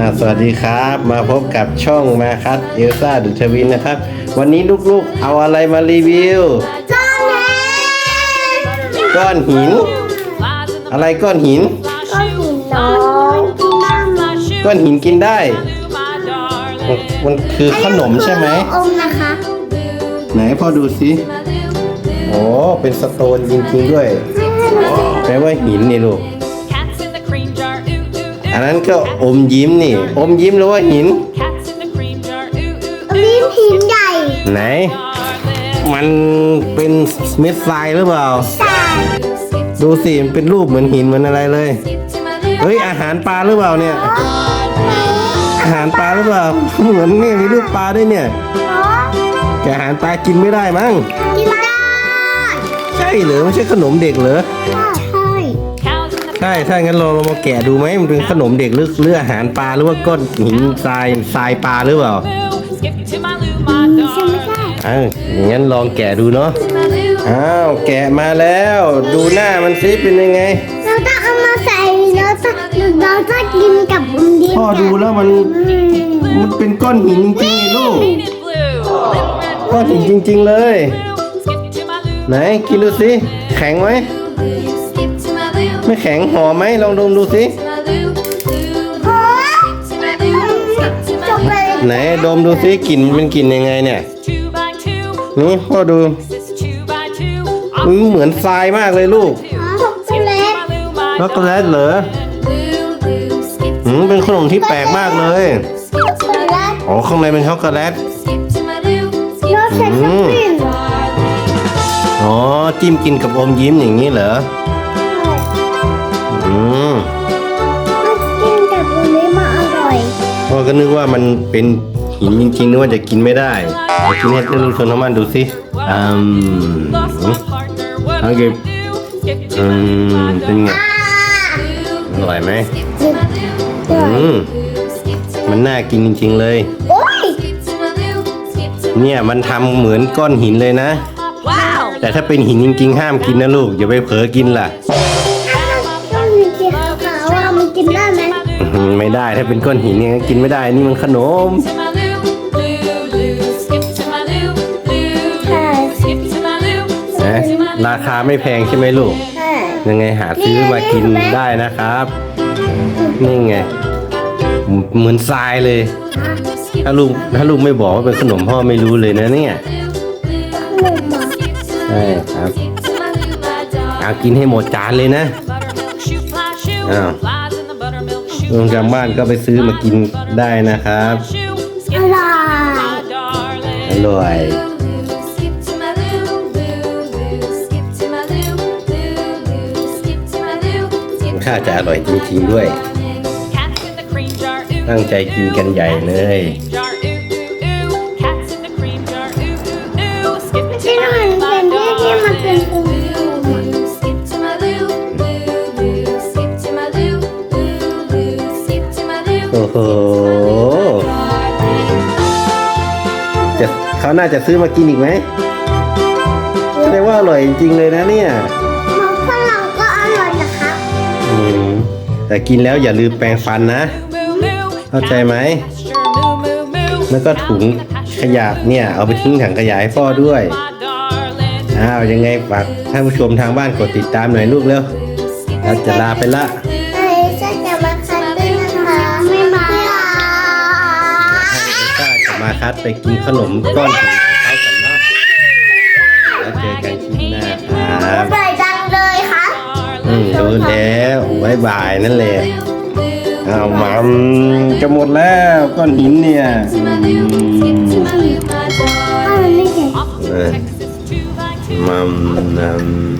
อ่าสวัสดีครับมาพบกับช่องมาคัสเอลซ่าดุชวินนะครับ วันนี้ลูกๆเอาอะไรมารีวิว ก้อนหิน อะไรก้อนหินก็หินน้องที่นั่งก้อนหินกินได้มันมันคือขนมใช่ไหมอมนะคะ ไหนพ่อดูสิโอ้เป็นสโตนจริงๆด้วยแปลว่าหินนี่ลูก อันนั้นก็อมยิ้มนี่ อมยิ้มหรือว่าหิน Cats in the cream jar, ooh, ooh, รีบหินใหญ่ไหน darling. มันเป็นเม็ดทรายหรือเปล่าใส่ดูสิมันเป็นรูปเหมือนหินเหมือนอะไรเลย เฮ้ยอาหารปลาหรือเปล่าเนี่ย อาหารปลาหรือเปล่า เหมือนนี่มีรูปปลาด้วยเนี่ยแต่อาหารปลากินไม่ได้มั้ง กินได้ใช่เหรอไม่ใช่ขนมเด็กเหรอ ใช่ Cows in the ใช่ถ้างั้นเราเรามาแกะดูไหมมันเป็นขนมเด็กหรือหรืออาหารปลาหรือว่าก้อนหินทรายทรายปลาหรือเปล่า boo. Skip to my loo, my ใช่ไม่ใช่ darling. อ้าวอย่างนั้นลองแกะดูเนาะ My loo. อ้าวแกะมาแล้ว ดูหน้ามันซิเป็นยังไงเราต้องเอามาใส่เราจะเราจะกินกับอมยิ้มพ่อดูแล้วมันมันเป็นก้อนหินจริงๆไอ้ลูก Painted blue. Little red ก้อนหินจริง ๆเลย blue. Skip to my loo. ไหนกินดูสิแข็งไหม ไม่แข็งหอมไหมลองดมดูสิ My loo, loo. โอ้ To my loo. Skip to จ my บไป loo. ไหนดมดูสิกลิ่นมันเป็นกลิ่นยังไงเนี่ย Two by two. นี่พ่อดู This is two by two. มันเหมือนทรายมากเลยลูกช็อกโกแลต My loo, my ช็อกโกแลตเหรอ Loo, loo. Skip อืมเป็นขนมที่แปลกมากเลยช็อกโกแลตอ๋อข้างในเป็นช็อกโกแลต Skip to my loo. รสเซ็กซี่อ๋อจิ้มกินกับอมยิ้มอย่างนี้เหรออื มมันกินกับอมยิ้มมาอร่อยพ่อก็นึกว่ามันเป็นหินจริงๆนึกว่าจะกินไม่ได้เดี๋ยวกินให้ท่านผู้ชมทั้งบ้านดูสิอืม Lost my partner. What I'll do I give- do? Skip to อื my loo, ม my เป็นไงอ่าอร่อยไหม Skip to my loo. อืม Skip to มันน่ากินจริง ๆเลย โอ้ย skip to my loo. Skip to เนี่ยมันทำเหมือนก้อนหินเลยนะ Wow. แต่ถ้าเป็นหินจริงๆ ห้ามกินนะลูกอย่าไปเผลอกินล่ะ ได้ไหมอื้อหือไม่ได้ถ้าเป็นก้อนหินเนี่ยกินไม่ได้นี่มันขนม To my loo, loo, loo. Skip to my loo, loo, loo. Skip to my loo. นะ Skip to my loo. ราคาไม่แพงใช่ไหมลูก ใช่ยังไงหาซื้อมากินได้นะครับ นี่ไง เหมือนทรายเลย ถ้าลูกถ้าลูกไม่บอกว่าเป็นขนมพ่อไม่รู้เลยนะเนี่ยขนมเหรอใช่ครับเอากินให้หมดจานเลยนะ Buttermilk shoe fly ลงจากบ้านก็ไปซื้อมากินได้นะครับ Shoe. อ Skip ร่อย my darling. อร่อย Skip to my loo, loo, loo. Skip to my loo, loo, loo. Skip to my loo. Skip to ค่าจะอ my ร่อยจริงๆด้วย Cats in the cream jar, ooh. ตั้งใจกินกันใหญ่เลย จะเขาน่าจะซื้อมากินอีกไหมแสดงว่าอร่อยจริงๆเลยนะเนี่ยของฝรั่งก็อร่อยนะครับอืมแต่กินแล้วอย่าลืมแปรงฟันนะ Moo, moo. เข้าใจไหม Pasture, moo, moo, moo. แล้วก็ถุงขยะเนี่ย เอาไปทิ้งถังขยะให้พ่อด้วย My darling. อ้าว ยังไงฝากท่านผู้ชมทางบ้านกดติดตามหน่อยลูกเร็วแล้วจะลาไปละัสไปกินขนมก้อนหินของเขากันเนาะแล้วเจอกันคลิปหน้าครับอร่อยจังเลยค่ะ อืมรู้แล้วบายบายนั่นแหละอ้าวมัมจะหมดแล้วก้อนหินเนี่ยอืมอ้าวมันไม่ใช่เออมัมนำ